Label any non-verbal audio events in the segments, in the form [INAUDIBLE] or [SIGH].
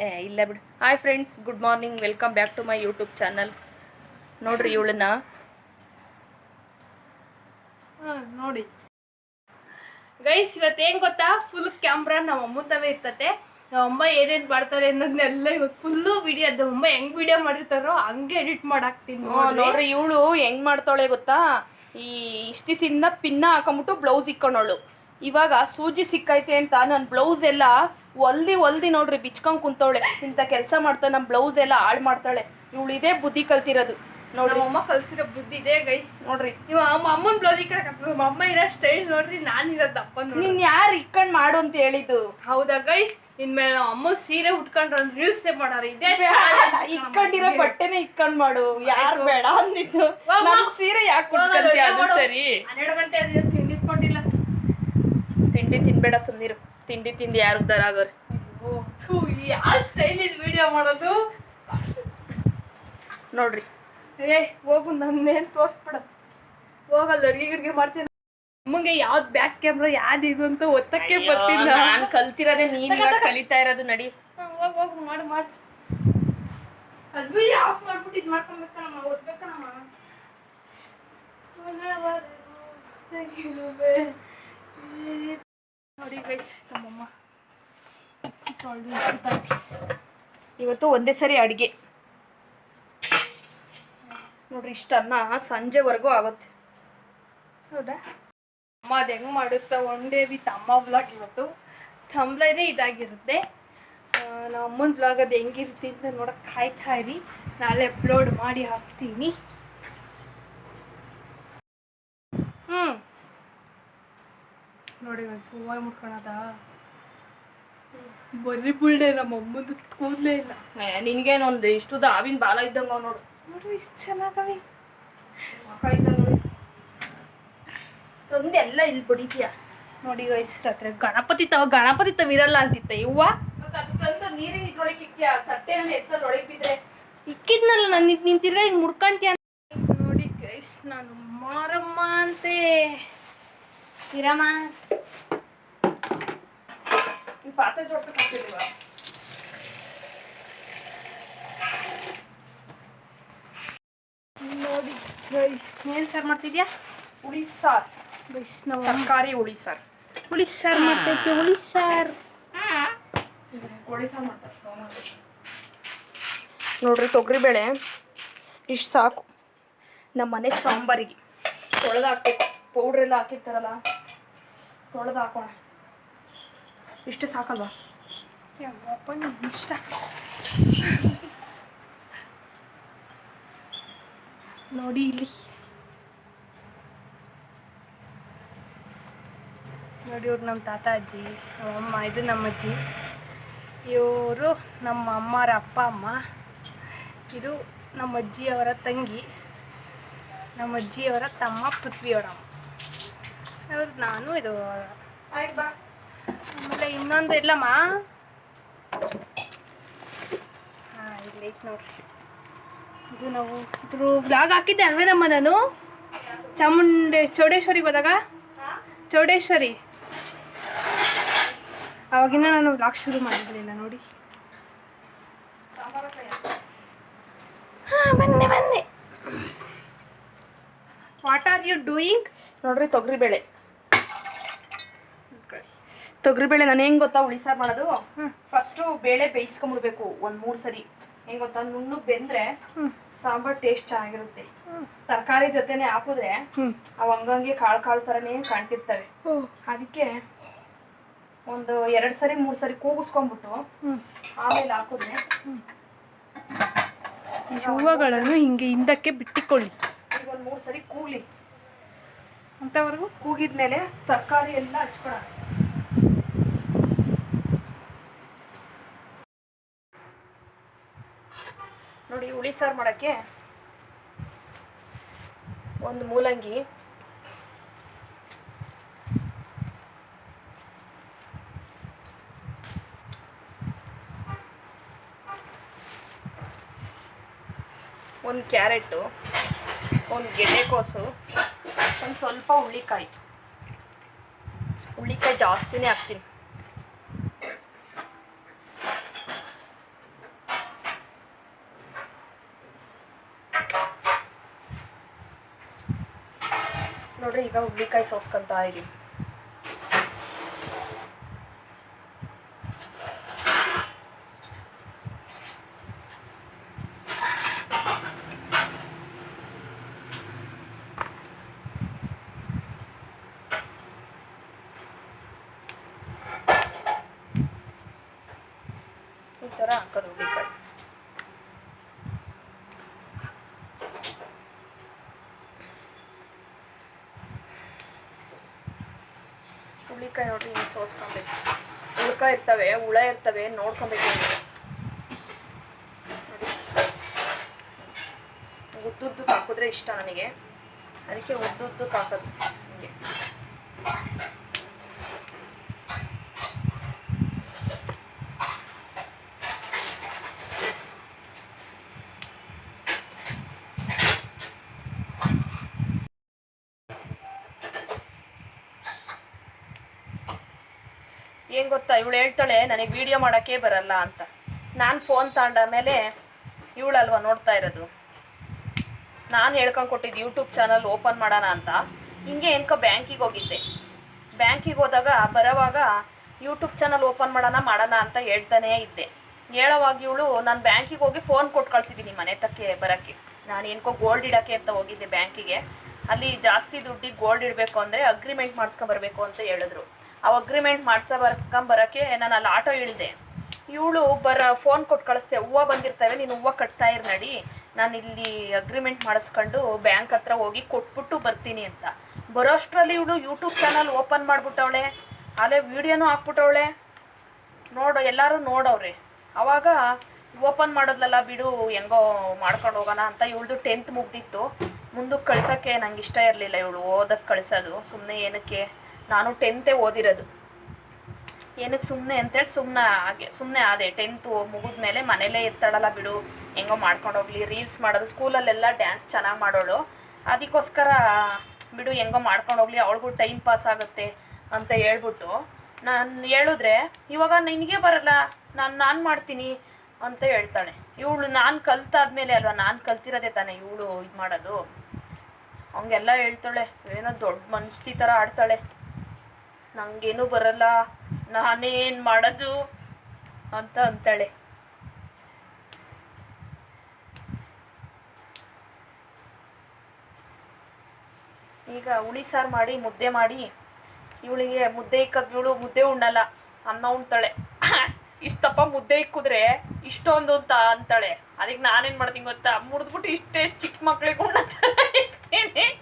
ಏ ಇಲ್ಲ ಬಿಡು. Hi friends good morning welcome back to my YouTube channel ನೋಡ್ರಿ ಇವಳನ್ನ. ನೋಡಿ. ಗೈಸ್ ಇವತ್ತು ಏನ್ ಗೊತ್ತಾ? ಫುಲ್ ಕ್ಯಾಮ್ರಾ ನಮ್ಮ ಅಮ್ಮತವೇ ಇರ್ತತೆ. ನಮ್ಮ ಅಮ್ಮ ಏನೇನ್ ಮಾಡ್ತಾರೆ ಅನ್ನೋದನ್ನೆಲ್ಲ ಇವತ್ತು ಫುಲ್ಲು ವಿಡಿಯೋ ಅದು ಅಮ್ಮ ಹೆಂಗ್ ವಿಡಿಯೋ ಮಾಡಿರ್ತಾರೋ ಹಂಗೆ ಎಡಿಟ್ ಮಾಡಾಕ್ತೀನಿ ನೋಡ್ರಿ. ನೋಡ್ರಿ ಇವಳು ಹೆಂಗ್ ಮಾಡ್ತಾಳೆ ಗೊತ್ತಾ? ಈ ಇಷ್ಟು ಸಿನ್ನ ಪಿನ್ನ ಹಾಕೊಂಬಿಟ್ಟು ಬ್ಲೌಸ್ ಇಕ್ಕೊಂಡವಳು. ಇವಾಗ ಸೂಜಿ ಸಿಕ್ಕೈತೆ ಅಂತ ನನ್ನ ಬ್ಲೌಸ್ ಎಲ್ಲ ಹೊಲ್ದಿ ಹೊಲ್ದಿ ನೋಡ್ರಿ ಬಿಚ್ಕೊಂಡ್ ಕುಂತವಳೆ. ಇಂಥ ಕೆಲಸ ಮಾಡ್ತಾ ನಮ್ಮ ಬ್ಲೌಸ್ ಎಲ್ಲ ಹಾಳು ಮಾಡ್ತಾಳೆ. ಇವಳು ಇದೇ ಬುದ್ಧಿ ಕಲ್ತಿರೋದು. ನೋಡ್ರಿ. ನಮ್ಮ ಅಮ್ಮ ಕಲ್ಸಿರೋ ಬುದ್ಧಿ ಇದೆ ಗೈಸ್ ನೋಡ್ರಿ. ನೀವು ಅಮ್ಮ ಅಮ್ಮನ ಬ್ಲೌಸ್ ಈ ಕಡೆ ನಮ್ಮ ಅಮ್ಮ ಇರೋ ಸ್ಟೈಲ್ ನೋಡ್ರಿ ನಾನು ಇರೋದು ಅಪ್ಪ ನೋಡಿ ನೀನ್ ಯಾರು ಇಕ್ಕಂಡ್ ಮಾಡು ಅಂತ ಹೇಳಿದ್ದು? ಹೌದಾ ಗೈಸ್ ಇನ್ಮೇಲೆ ಅಮ್ಮ ಸೀರೆ ಉಟ್ಕೊಂಡ್ರೆ ಒಂದು ರೀಲ್ಸೇ ಮಾಡಾರ. ಇದೇ ಇಕ್ಕಂಡಿರೋ ಬಟ್ಟೆನೆ ಇಕ್ಕಂಡ್ ಮಾಡು. ಯಾರು ಬೇಡ ಅಂದಿದ್ದು. ಸೀರೆ ಯಾಕೆ ಅದು ಸರಿ. ಹನ್ನೆರಡು ಗಂಟೆ ತಿಂಡಿ ತಿಂಡಿ ತಿನ್ಬೇಡ ಸುಮ್ನಿರು. ತಿಂಡಿ ತಿಂದು ಯಾರು ಉದ್ದಾರ ಆಗೋರು ಯಾವ ಸ್ಟೈಲ್ ಇದು ವಿಡಿಯೋ ಮಾಡೋದು? ನೋಡ್ರಿ. ಏ ಹೋಗು ನನ್ನೇನು ತೋರ್ಸ್ಬಿಡ. ಹೋಗಲ್ಲ ಅಡ್ಗೆ ಗಿಡ್ಗೆ ಮಾಡ್ತೀನಿ. ನಮಗೆ ಯಾವ್ದು ಬ್ಯಾಕ್ ಕ್ಯಾಮ್ರಾ ಯಾವ್ದು ಇದು ಅಂತ ಒತ್ತಕ್ಕೆ ಬರ್ತಿಲ್ಲ. ನಾನು ಕಲ್ತಿರೋದೇ ನೀನು ಇವಾಗ ಕಲಿತಾ ಇರೋದು ನಡಿ. ಹೋಗಿ ಹೋಗಿ ಮಾಡು ಮಾಡು. ಅದು ಆಫ್ ಮಾಡ್ಬಿಟ್ಟು ಇದು ಮಾಡ್ಕೊಬೇಕಣಮ್ಮ ಓದ್ಬೇಕಣಮ್ಮ ನೋಡಿ ಗೈಸ್ ನಮ್ಮಮ್ಮ. ಇವತ್ತು ಒಂದೇ ಸರಿ ಅಡಿಗೆ. ನೋಡ್ರಿ ಇಷ್ಟನ್ನ ಸಂಜೆವರೆಗೂ ಆಗುತ್ತೆ. ಹೌದಾ? ಅಮ್ಮ ಅದು ಹೆಂಗೆ ಮಾಡುತ್ತಾ ಒಂದೇ ವಿತ್ ಅಮ್ಮ ಬ್ಲಾಗ್ ಇವತ್ತು. ತಂಬ್ಲೇ ಇದಾಗಿರುತ್ತೆ. ನಮ್ಮ ಅಮ್ಮನ ಬ್ಲಾಗ್ ಅದು ಹೆಂಗಿರುತ್ತೆ ಅಂತ ನೋಡಕ್ಕೆ ಕಾಯ್ತಾ ಇರಿ. ನಾಳೆ ಅಪ್ಲೋಡ್ ಮಾಡಿ ಹಾಕ್ತೀನಿ ಹ್ಞೂ ನೋಡಿ ಸುಮಾರು ಮುಟ್ಕೊಳದ? ಬರೀ ಬುಳ್ಳೆ ನಮ್ಮ ಅಮ್ಮಂದು ಕೂದಲೇ ಇಲ್ಲ. ನಿನ್ಗೇನೊಂದು ಇಷ್ಟು ಹಾವಿನ ಬಾಲ ಇದ್ದಂಗ ನೋಡು. ನೋಡು ನೋಡ್ರಿ ಇಷ್ಟು ಚೆನ್ನಾಗವಿ ತಂದೆ ಎಲ್ಲ ಇಲ್ಲಿ ಬಡಿತೀಯ ನೋಡಿ ಗೈಸ್ ರಾತ್ರಿ ಗಣಪತಿ ತವ ಗಣಪತಿ ತವ ಇರಲ್ಲ ಅಂತಿತ್ತ ಇವ್ವ ನೀರಿಗೆ ಇದ್ರೊಳಗೆ ಇಕ್ತೀಯ ತಟ್ಟೆ ಎತ್ತದ್ರೊಳಗೆ ಬಿದ್ರೆ ಇಕ್ಕಿದ್ನಲ್ಲ ನಾನು ನಿಂತಿರ್ಗ ಹಿಂಗ್ ಮುಡ್ಕಂತೀಯ? ನೋಡಿ ಗೈಸ್ ನಾನು ಮಾರಮ್ಮ ಅಂತೆ. ಇರಮ್ಮ ಈ ಪಾತ್ರೆ ಜೋಡ್ಸಕ್ಕಾಗ್ತಿಲ್ವಾ ನೋಡಿ ಗೈಸ್ ಸಾರು ಮಾಡ್ತಿದ್ಯಾ? ಹುಳಿ ಸಾರು. ಗೈಸ್ ನಾವು ತರಕಾರಿ ಹುಳಿ ಸಾರು. ಹುಳಿ ಸಾರು ಮಾಡ್ತೈತೆ ಹುಳಿ ಸಾರ್. ಹುಳಿ ಸಾರು ಮಾಡ್ತಾರೆ ಸೋಮ ನೋಡ್ರಿ ತೊಗರಿಬೇಳೆ ಇಷ್ಟು ಸಾಕು. ನಮ್ಮ ಮನೆ ಸಾಂಬಾರಿಗೆ. ತೊಳೆದು ಹಾಕ್ಬೇಕು. ಪೌಡ್ರೆಲ್ಲ ಹಾಕಿರ್ತಾರಲ್ಲ. ತೊಳೆದು ಹಾಕೋಣ. ಇಷ್ಟು ಸಾಕಲ್ವಾ? ಇಷ್ಟ ನೋಡಿ ಇಲ್ಲಿ. ನೋಡಿ ಇವ್ರು ನಮ್ಮ ತಾತ ಅಜ್ಜಿ ನಮ್ಮಮ್ಮ ಇದು ನಮ್ಮ ಅಜ್ಜಿ. ಇವರು ನಮ್ಮ ಅಮ್ಮರ ಅಪ್ಪ, ಅಮ್ಮ. ಇದು ನಮ್ಮ ಅಜ್ಜಿಯವರ ತಂಗಿ. ನಮ್ಮ ಅಜ್ಜಿಯವರ ತಮ್ಮ, ಪೃಥ್ವಿಯವರ ಇವ್ರು ನಾನು ಇದು ಆಮೇಲೆ ಇನ್ನೊಂದು ಇಲ್ಲಮ್ಮ ಹಾಂ ಇಲ್ಲಿ ನೋಡ್ರಿ. ಇದು ನಾವು ಇದ್ರ ಬ್ಲಾಗ್ ಹಾಕಿದ್ದೆ ಅಲ್ವೇನಮ್ಮ ನಾನು? ಚಾಮುಂಡಿ, ಚೌಡೇಶ್ವರಿಗೆ ಹೋದಾಗ? ಚೌಡೇಶ್ವರಿ. ಅವಾಗಿನ ನಾನು ಬ್ಲಾಗ್ ಶುರು ಮಾಡಿರಲಿಲ್ಲ ನೋಡಿ. ವಾಟ್ ಆರ್ ಯು ಡೂಯಿಂಗ್ ನೋಡ್ರಿ ತೊಗರಿಬೇಳೆ. ತೊಗರಿಬೇಳೆ ನಾನು ಹೆಂಗ್ ಗೊತ್ತಾ ಉಳಿಸ ಮಾಡೋದು? ಫಸ್ಟು ಬೇಳೆ ಬೇಯಿಸ್ಕೊಂಬಿಡ್ಬೇಕು ಒಂದು ಮೂರು ಸರಿ. ಹೆಂಗ್ ಗೊತ್ತಾ? ನುಣ್ಣು ಬೆಂದ್ರೆ ಸಾಂಬಾರ್ ಟೇಸ್ಟ್ ಚೆನ್ನಾಗಿರುತ್ತೆ. ತರಕಾರಿ ಜೊತೆನೆ ಹಾಕಿದ್ರೆ ಅವು ಹಂಗಂಗೆ ಕಾಳು ಕಾಳು ಥರನೇ ಕಾಣ್ತಿರ್ತವೆ. ಅದಕ್ಕೆ ಒಂದು ಎರಡು ಸರಿ ಮೂರು ಸರಿ ಕೂಗಿಸ್ಕೊಂಡ್ಬಿಟ್ಟು ಆಮೇಲೆ ಹಾಕಿದ್ರೆ ಹೂವುಗಳನ್ನು ಹಿಂಗೆ ಹಿಂದಕ್ಕೆ ಬಿಟ್ಟಿಕೊಳ್ಳಿ. ಈಗ ಒಂದು ಮೂರು ಸರಿ ಕೂಗ್ಲಿ. ಅಂತವರೆಗೂ ಕೂಗಿದ್ಮೇಲೆ ತರಕಾರಿ ಎಲ್ಲ ಹಚ್ಕೊಳ. ನೋಡಿ ಹುಳಿ ಸಾರು ಮಾಡೋಕ್ಕೆ ಒಂದು ಮೂಲಂಗಿ ಒಂದು ಕ್ಯಾರೆಟು ಒಂದು ಗೆಡ್ಡೆಕೋಸು ಒಂದು ಸ್ವಲ್ಪ ಹುಳಿಕಾಯಿ ಹುಳಿಕಾಯಿ ಜಾಸ್ತಿನೇ ಹಾಕ್ತೀನಿ. ನೋಡ್ರಿ ಈಗ ಹುಬ್ಳಿಕಾಯಿ ಸೋಸ್ಕೊಂತ ಇದ್ದೀನಿ ಥರ ಹಾಕೋದು ಹುಳ್ಳಿಕಾಯಿ ಹುಳ್ಳಿಕಾಯಿ ನೋಡ್ರಿ ಹಿಂಗೆ ಸೋಸ್ಕೊಬೇಕು. ಹುಳ್ಕಾಯಿ ಇರ್ತವೆ, ಹುಳ ಇರ್ತವೆ, ನೋಡ್ಕೊಬೇಕು ಉದ್ದುದ್ದು ಹಾಕಿದ್ರೆ ಇಷ್ಟ ನನಗೆ. ಅದಕ್ಕೆ ಉದ್ದುದ್ದು ಹಾಕೋದು. ಹಿಂಗೆ ಏನ್ ಗೊತ್ತಾ ಇವಳು ಹೇಳ್ತಾಳೆ, ನನಗೆ ವಿಡಿಯೋ ಮಾಡೋಕ್ಕೆ ಬರಲ್ಲ ಅಂತ. ನಾನು ಫೋನ್ ತಗೊಂಡ ಮೇಲೆ ಇವಳಲ್ವ ನೋಡ್ತಾ ಇರೋದು? ನಾನು ಹೇಳ್ಕೊಂಡು ಕೊಟ್ಟಿದ್ದು ಯೂಟ್ಯೂಬ್ ಚಾನಲ್ ಓಪನ್ ಮಾಡೋಣ ಅಂತ. ಹಿಂಗೆ ಏನ್ಕೋ ಬ್ಯಾಂಕಿಗೆ ಹೋಗಿದ್ದೆ. ಬ್ಯಾಂಕಿಗೆ ಹೋದಾಗ ಬರೋವಾಗ ಯೂಟ್ಯೂಬ್ ಚಾನಲ್ ಓಪನ್ ಮಾಡೋಣ ಮಾಡೋಣ ಅಂತ ಹೇಳ್ತಾನೇ ಇದ್ದೆ. ಹೇಳೋವಾಗ ಇವಳು, ನಾನು ಬ್ಯಾಂಕಿಗೆ ಹೋಗಿ ಫೋನ್ ಕೊಟ್ಟು ಕಳ್ಸಿದ್ದೀನಿ ಮನೆ ತಕ್ಕೆ ಬರೋಕ್ಕೆ. ನಾನು ಏನ್ಕೋ ಗೋಲ್ಡ್ ಇಡೋಕ್ಕೆ ಅಂತ ಹೋಗಿದ್ದೆ ಬ್ಯಾಂಕಿಗೆ. ಅಲ್ಲಿ ಜಾಸ್ತಿ ದುಡ್ಡಿಗೆ ಗೋಲ್ಡ್ ಇಡಬೇಕು ಅಂದರೆ ಅಗ್ರಿಮೆಂಟ್ ಮಾಡಿಸ್ಕೊಂಬರ್ಬೇಕು ಅಂತ ಹೇಳಿದ್ರು. ಆ ಅಗ್ರಿಮೆಂಟ್ ಮಾಡ್ಸೋ ಬರ್ಕೊಂಬರೋಕ್ಕೆ ನಾನು ಅಲ್ಲಿ ಆಟೋ ಇಳಿದೆ. ಇವಳು ಬರ ಫೋನ್ ಕೊಟ್ಟು ಕಳಿಸ್ದೆ, ಹೂವು ಬಂದಿರ್ತವೆ, ನೀನು ಹೂವು ಕಟ್ತಾ ಇರ್ ನಡಿ. ನಾನು ಇಲ್ಲಿ ಅಗ್ರಿಮೆಂಟ್ ಮಾಡಿಸ್ಕೊಂಡು ಬ್ಯಾಂಕ್ ಹತ್ರ ಹೋಗಿ ಕೊಟ್ಬಿಟ್ಟು ಬರ್ತೀನಿ ಅಂತ. ಬರೋಷ್ಟರಲ್ಲಿ ಇವಳು ಯೂಟ್ಯೂಬ್ ಚಾನಲ್ ಓಪನ್ ಮಾಡಿಬಿಟ್ಟವಳೆ, ಅಲ್ಲೇ ವೀಡಿಯೋನೂ ಹಾಕ್ಬಿಟ್ಟವಳೆ. ನೋಡು, ಎಲ್ಲರೂ ನೋಡವ್ರೆ. ಅವಾಗ ಓಪನ್ ಮಾಡೋದ್ಲಲ್ಲ, ಬಿಡು, ಹೆಂಗೋ ಮಾಡ್ಕೊಂಡು ಹೋಗೋಣ ಅಂತ ಇವಳ್ದು ಟೆಂತ್ ಮುಗ್ದಿತ್ತು. ಮುಂದಕ್ಕೆ ಕಳ್ಸೋಕ್ಕೆ ನಂಗೆ ಇಷ್ಟ ಇರಲಿಲ್ಲ ಇವಳು ಓದಕ್ಕೆ ಕಳಿಸೋದು ಸುಮ್ಮನೆ ಏನಕ್ಕೆ ನಾನು ಟೆಂತೇ ಓದಿರೋದು. ಏನಕ್ಕೆ ಸುಮ್ಮನೆ ಅಂತೇಳಿ ಸುಮ್ಮನೆ ಹಾಗೆ ಸುಮ್ಮನೆ ಆದೆ. ಟೆಂತು ಮುಗಿದ್ಮೇಲೆ ಮನೇಲೇ ಇರ್ತಾಳಲ್ಲ ಬಿಡು, ಹೆಂಗೋ ಮಾಡ್ಕೊಂಡೋಗ್ಲಿ ರೀಲ್ಸ್ ಮಾಡೋದು ಸ್ಕೂಲಲ್ಲೆಲ್ಲ ಡ್ಯಾನ್ಸ್ ಚೆನ್ನಾಗಿ ಮಾಡೋಳು. ಅದಕ್ಕೋಸ್ಕರ ಬಿಡು, ಹೆಂಗೋ ಮಾಡ್ಕೊಂಡೋಗ್ಲಿ ಅವಳಿಗೂ ಟೈಮ್ ಪಾಸ್ ಆಗುತ್ತೆ ಅಂತ ಹೇಳ್ಬಿಟ್ಟು ನಾನು ಹೇಳಿದ್ರೆ, ಇವಾಗ ನಿನಗೆ ಬರಲ್ಲ, ನಾನು ನಾನು ಮಾಡ್ತೀನಿ ಅಂತ ಹೇಳ್ತಾಳೆ. ಇವಳು ನಾನು ಕಲ್ತಾದ್ಮೇಲೆ ಅಲ್ವಾ, ನಾನು ಕಲ್ತಿರೋದೇ ತಾನೇ ಇವಳು ಇದು ಮಾಡೋದು? ಹಂಗೆಲ್ಲ ಹೇಳ್ತಾಳೆ. ಏನೋ ದೊಡ್ಡ ಮನಸ್ತಿ ಥರ ಆಡ್ತಾಳೆ. ನಂಗೇನು ಬರಲ್ಲ. ನಾನೇನು ಮಾಡೋದು? ಅಂತ ಅಂತಾಳೆ. ಈಗ ಹುಳಿ ಸಾರು ಮಾಡಿ, ಮುದ್ದೆ ಮಾಡಿ, ಇವಳಿಗೆ ಮುದ್ದೆ ಇಕ್ಕದ್ ಇವಳು ಮುದ್ದೆ ಉಣ್ಣಲ್ಲ ಅನ್ನ ಉಣ್ತಾಳೆ. [COUGHS] ಇಷ್ಟಪ್ಪ ಮುದ್ದೆ ಇಕ್ಕಿದ್ರೆ ಇಷ್ಟೊಂದು ಅಂತ ಅಂತಾಳೆ. ಅದಕ್ಕೆ ನಾನೇನು ಮಾಡ್ತೀನಿ ಗೊತ್ತಾ? ಮುರಿದ್ಬಿಟ್ಟು ಇಷ್ಟೇ ಚಿಕ್ಕ ಮಕ್ಳಿಗೆ ಉಣ್ಣ [LAUGHS]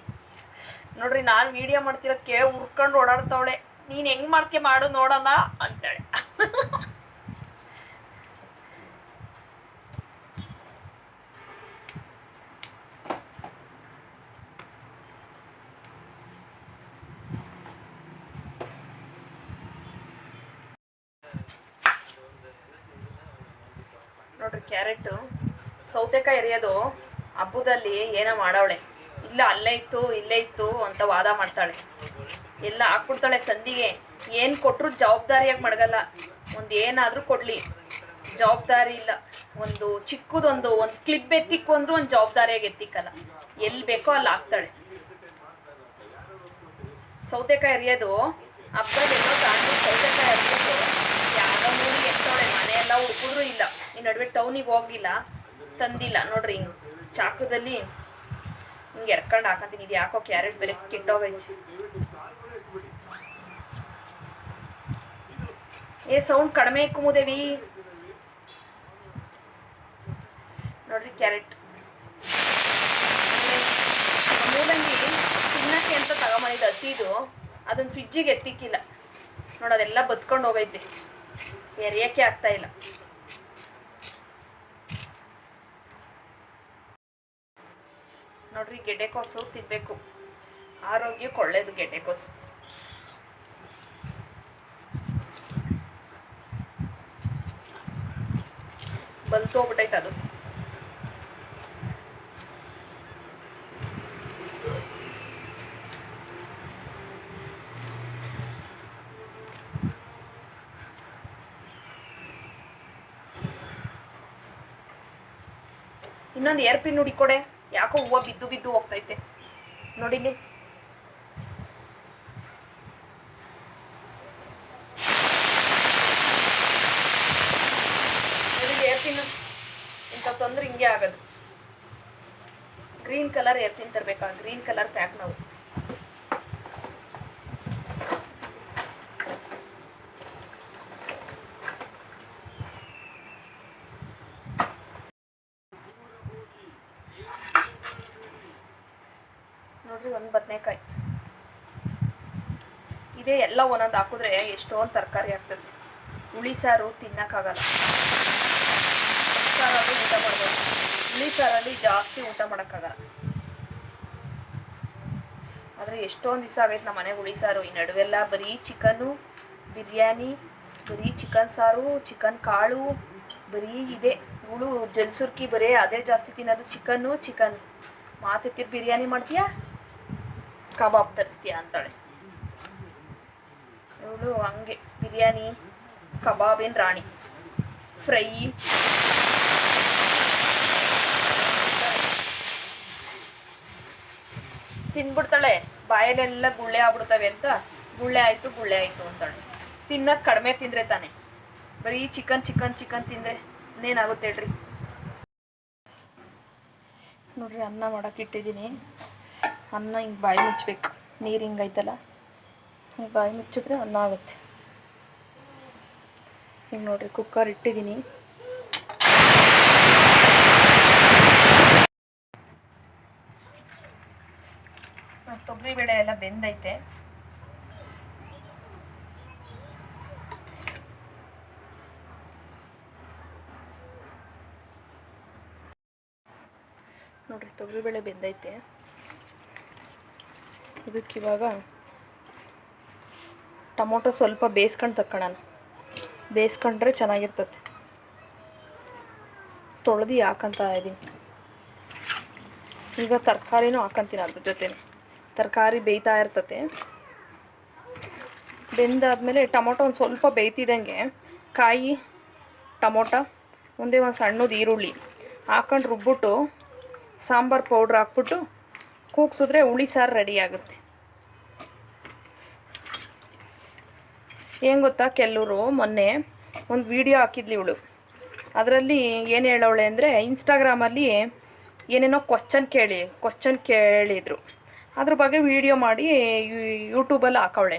ನೋಡ್ರಿ, ನಾನು ವಿಡಿಯೋ ಮಾಡ್ತಿರೋಕ್ಕೆ ಉರ್ಕೊಂಡು ಓಡಾಡ್ತಾವಳೆ. ನೀನು ಹೆಂಗ್ ಮಾಡ್ಕೆ ಮಾಡು ನೋಡೋಣ ಅಂತೇಳಿ. ನೋಡ್ರಿ ಕ್ಯಾರೆಟು ಸೌತೆಕಾಯಿ ಎರಿಯೋದು, ಹಬ್ಬದಲ್ಲಿ ಏನೋ ಮಾಡವಳೆ. ಇಲ್ಲ ಅಲ್ಲೇ ಇತ್ತು, ಇಲ್ಲೇ ಇತ್ತು ಅಂತ ವಾದ ಮಾಡ್ತಾಳೆ. ಎಲ್ಲ ಹಾಕ್ಬಿಡ್ತಾಳೆ ಸಂಧಿಗೆ. ಏನು ಕೊಟ್ಟರು ಜವಾಬ್ದಾರಿಯಾಗಿ ಮಡಗಲ್ಲ. ಒಂದು ಏನಾದರೂ ಕೊಡಲಿ. ಜವಾಬ್ದಾರಿ ಇಲ್ಲ. ಒಂದು ಚಿಕ್ಕದೊಂದು, ಒಂದು ಕ್ಲಿಪ್ ಎತ್ತಿಕ್ಕು ಅಂದ್ರೂ ಒಂದು ಜವಾಬ್ದಾರಿಯಾಗಿ ಎತ್ತಿಕ್ಕಲ್ಲ. ಎಲ್ಲಿ ಬೇಕೋ ಅಲ್ಲಿ ಹಾಕ್ತಾಳೆ. ಸೌತೆಕಾಯಿ ಎರಿಯೋದು ಹಬ್ಬದಲ್ಲೆಲ್ಲೋ ತಾಂಡು ಸೌತೆಕಾಯಿ ಎರಿಯೋದು ಯಾರೋ ಮೂಡಿ ಎತ್ತವಳೆ, ಮನೆಯೆಲ್ಲ ಹುಡುಕಿದ್ರು ಇಲ್ಲ. ಈ ನಡುವೆ ಟೌನಿಗೆ ಹೋಗಿಲ್ಲ ತಂದಿಲ್ಲ. ನೋಡ್ರಿ ಹಿಂಗೆ ಚಾಕದಲ್ಲಿ ಹಿಂಗೆ ಎರ್ಕೊಂಡು ಹಾಕಂತೀನಿ. ಇದು ಯಾಕೋ ಕ್ಯಾರೆಟ್ ಬೇರೆ ಕೆಟ್ಟೋಗೈತಿ. ಏ ಸೌಂಡ್ ಕಡಿಮೆ ಇಕ್ಕುಮುದೇವಿ ನೋಡ್ರಿ ಕ್ಯಾರೆಟ್ ಮೂಲಂಗಿ ತಿನ್ನಕ್ಕೆ ಅಂತ ತಗೊಂಬಂದಿದ್ದು ಹಸಿದು ಅದನ್ನ ಫ್ರಿಜ್ಜಿಗೆ ಎತ್ತಿಕ್ಕಿಲ್ಲ. ನೋಡಿ, ಅದೆಲ್ಲ ಬದ್ಕೊಂಡು ಹೋಗೈತೆ. ಎರಿಯಕ್ಕೆ ಆಗ್ತಾ ಇಲ್ಲ. ನೋಡ್ರಿ ಗೆಡ್ಡೆಕೋಸು ತಿನ್ಬೇಕು. ಆರೋಗ್ಯಕ್ಕೆ ಒಳ್ಳೇದು ಗೆಡ್ಡೆಕೋಸು ಬಲ್ತೋಗ್ಬಿಟ್ಟೈತೆ ಅದು. ಇನ್ನೊಂದು ಏರ್ ಪಿನ್ ಹುಡಿಕೊಡೆ ಯಾಕೋ ಹೂವು ಬಿದ್ದು ಬಿದ್ದು ಹೋಗ್ತೈತೆ. ನೋಡಿಲಿ ಏರ್ತಿನ್ ಇಂಥ ತೊಂದರೆ ಹಿಂಗೆ ಆಗೋದು. ಗ್ರೀನ್ ಕಲರ್ ಎತ್ತಿನ ತರಬೇಕಾ ಗ್ರೀನ್ ಕಲರ್ ಪ್ಯಾಕ್ ನಾವು. ಒಂದು ಬದನೆಕಾಯಿ. ಇದೇ ಎಲ್ಲ ಒಂದೊಂದು ಹಾಕಿದ್ರೆ ಎಷ್ಟೊಂದು ತರಕಾರಿ ಆಗ್ತದೆ. ಹುಳಿ ಸಾರು ತಿನ್ನಕ್ಕಾಗಲ್ಲ. ಸಾರಲ್ಲಿ ಊಟ ಮಾಡ್ಬೋದು? ಹುಳಿ ಸಾರಲ್ಲಿ ಜಾಸ್ತಿ ಊಟ ಮಾಡೋಕ್ಕಾಗಲ್ಲ. ಆದರೆ ಎಷ್ಟೊಂದು ದಿವಸ ಆಗೈತೆ ನಮ್ಮ ಮನೆಗೆ ಹುಳಿ ಸಾರು ಈ ನಡುವೆಲ್ಲ ಬರೀ ಚಿಕನ್ನು ಬಿರಿಯಾನಿ, ಬರೀ ಚಿಕನ್ ಸಾರು, ಚಿಕನ್ ಕಾಳು, ಬರೀ ಇದೆ. ಹುಳು ಜಲ್ಸುರ್ಕಿ ಬರೀ ಅದೇ ಜಾಸ್ತಿ ತಿನ್ನೋದು ಚಿಕನ್ನು ಚಿಕನ್. ಮಾತೆತ್ತಿರ್ ಬಿರಿಯಾನಿ ಮಾಡ್ತೀಯಾ? ಕಬಾಬ್ ತರಿಸ್ತೀಯಾ ಅಂತಾಳೆ. ಇವಳು ಹಂಗೆ. ಬಿರಿಯಾನಿ, ಕಬಾಬ್ ಏನು ರಾಣಿ. ಫ್ರೈ ತಿನ್ಬಿಡ್ತಾಳೆ. ಬಾಯಲ್ಲೆಲ್ಲ ಗುಳ್ಳೆ ಆಗ್ಬಿಡ್ತವೆ ಅಂತ ಗುಳ್ಳೆ ಆಯ್ತು ಗುಳ್ಳೆ ಆಯ್ತು ಅಂತಾಳೆ. ತಿನ್ನೋದು ಕಡಿಮೆ ತಿಂದ್ರೆ ತಾನೆ. ಬರೀ ಚಿಕನ್ ಚಿಕನ್ ಚಿಕನ್ ತಿಂದ್ರೆ ಇನ್ನೇನಾಗುತ್ತೆ ಹೇಳ್ರಿ? ನೋಡ್ರಿ, ಅನ್ನ ಮಾಡೋಕೆ ಇಟ್ಟಿದ್ದೀನಿ. ಅನ್ನ ಹಿಂಗೆ ಬಾಯಿ ಮುಚ್ಚಬೇಕು ನೀರು ಹಿಂಗೈತಲ್ಲ ಹಿಂಗೆ ಬಾಯಿ ಮುಚ್ಚಿದ್ರೆ ಅನ್ನ ಆಗುತ್ತೆ. ಹಿಂಗೆ ನೋಡ್ರಿ ಕುಕ್ಕರ್ ಇಟ್ಟಿದ್ದೀನಿ. ತೊಗರಿಬೇಳೆ ಎಲ್ಲ ಬೆಂದೈತೆ. ನೋಡ್ರಿ ತೊಗರಿಬೇಳೆ ಬೆಂದೈತೆ. ಇದಕ್ಕೆ ಇವಾಗ ಟೊಮೊಟೊ ಸ್ವಲ್ಪ ಬೇಯಿಸ್ಕೊಂಡು ತಕ್ಕೊಳ್ಳೋಣ ಬೇಯಿಸ್ಕೊಂಡ್ರೆ ಚೆನ್ನಾಗಿರ್ತತೆ. ತೊಳೆದು ಹಾಕಂತ ಇದ್ದೀನಿ ಈಗ ತರಕಾರಿನೂ ಹಾಕಂತೀನಿ ಅದ್ರ ಜೊತೆ ತರಕಾರಿ ಬೇಯ್ತಾ ಇರ್ತತೆ. ಬೆಂದಾದಮೇಲೆ ಟೊಮೊಟೊ ಒಂದು ಸ್ವಲ್ಪ ಬೇಯ್ತಿದ್ದಂಗೆ ಕಾಯಿ, ಟೊಮೊಟೊ ಒಂದೇ ಒಂದು ಸಣ್ಣದು ಈರುಳ್ಳಿ ಹಾಕೊಂಡು ರುಬ್ಬಿಟ್ಟು ಸಾಂಬಾರು ಪೌಡ್ರ್ ಹಾಕ್ಬಿಟ್ಟು ಕೂಗ್ಸಿದ್ರೆ ಹುಳಿ ಸಾರು ರೆಡಿ ಆಗುತ್ತೆ. ಏನು ಗೊತ್ತಾ ಕೆಲವರು ಮೊನ್ನೆ ಒಂದು ವಿಡಿಯೋ ಹಾಕಿದ್ಲಿ ಇವಳು. ಅದರಲ್ಲಿ ಏನು ಹೇಳೋಳೆ ಅಂದರೆ ಇನ್ಸ್ಟಾಗ್ರಾಮಲ್ಲಿ ಏನೇನೋ ಕ್ವಶನ್ ಕೇಳಿ ಕ್ವಶನ್ ಕೇಳಿದರು. ಅದ್ರ ಬಗ್ಗೆ ವೀಡಿಯೋ ಮಾಡಿ ಯೂಟ್ಯೂಬಲ್ಲಿ ಹಾಕವಳೆ.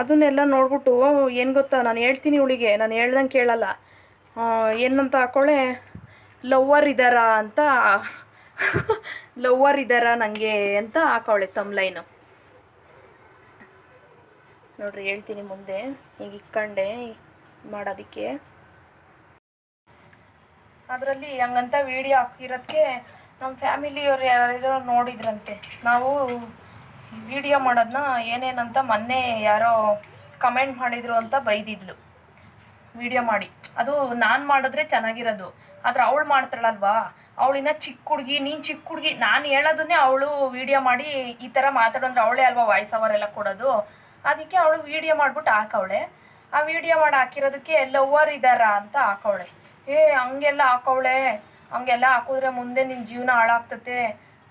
ಅದನ್ನೆಲ್ಲ ನೋಡ್ಬಿಟ್ಟು ಏನು ಗೊತ್ತಾ? ನಾನು ಹೇಳ್ತೀನಿ ಇವಳಿಗೆ. ನಾನು ಹೇಳ್ದಂಗೆ ಕೇಳಲ್ಲ. ಏನಂತ ಹಾಕೊಳ್ಳೆ ಲವ್ವರ್ ಇದ್ದಾರಾ ಅಂತ. ಲವ್ವರ್ ಇದ್ದಾರಾ ನನಗೆ ಅಂತ ಹಾಕವಳೆ ತಮ್ಲೈನು ನೋಡ್ರಿ, ಹೇಳ್ತೀನಿ ಮುಂದೆ. ಈಗ ಇಕ್ಕಂಡೆ ಮಾಡೋದಕ್ಕೆ. ಅದರಲ್ಲಿ ಹಂಗಂತ ವಿಡಿಯೋ ಹಾಕಿರೋದಕ್ಕೆ ನಮ್ಮ ಫ್ಯಾಮಿಲಿಯವ್ರು ಯಾರ್ಯಾರೋ ನೋಡಿದ್ರಂತೆ, ನಾವು ವಿಡಿಯೋ ಮಾಡೋದನ್ನ ಏನೇನಂತ ಮೊನ್ನೆ ಯಾರೋ ಕಮೆಂಟ್ ಮಾಡಿದ್ರು ಅಂತ ಬೈದಿದ್ಲು. ವಿಡಿಯೋ ಮಾಡಿ. ಅದು ನಾನು ಮಾಡಿದ್ರೆ ಚೆನ್ನಾಗಿರೋದು. ಆದರೆ ಅವಳು ಮಾಡ್ತಾಳಲ್ವಾ? ಅವಳಿನ ಚಿಕ್ಕ ಹುಡುಗಿ, ನೀನು ಚಿಕ್ಕ ಹುಡುಗಿ, ನಾನು ಹೇಳೋದನ್ನೇ ಅವಳು ವಿಡಿಯೋ ಮಾಡಿ ಈ ಥರ ಮಾತಾಡೋಂದ್ರೆ ಅವಳೇ ಅಲ್ವಾ ವಾಯ್ಸ್ ಓವರ್ ಎಲ್ಲ ಕೊಡೋದು? ಅದಕ್ಕೆ ಅವಳು ವಿಡಿಯೋ ಮಾಡ್ಬಿಟ್ಟು ಹಾಕವಳೆ. ಆ ವಿಡಿಯೋ ಮಾಡಿ ಹಾಕಿರೋದಕ್ಕೆ ಲವ್ವರ್ ಇದ್ದಾರಾ ಅಂತ ಹಾಕವಳೆ. ಏ, ಹಂಗೆಲ್ಲ ಹಾಕವಳೆ. ಹಂಗೆಲ್ಲ ಹಾಕಿದ್ರೆ ಮುಂದೆ ನಿನ್ನ ಜೀವನ ಹಾಳಾಗ್ತತೆ.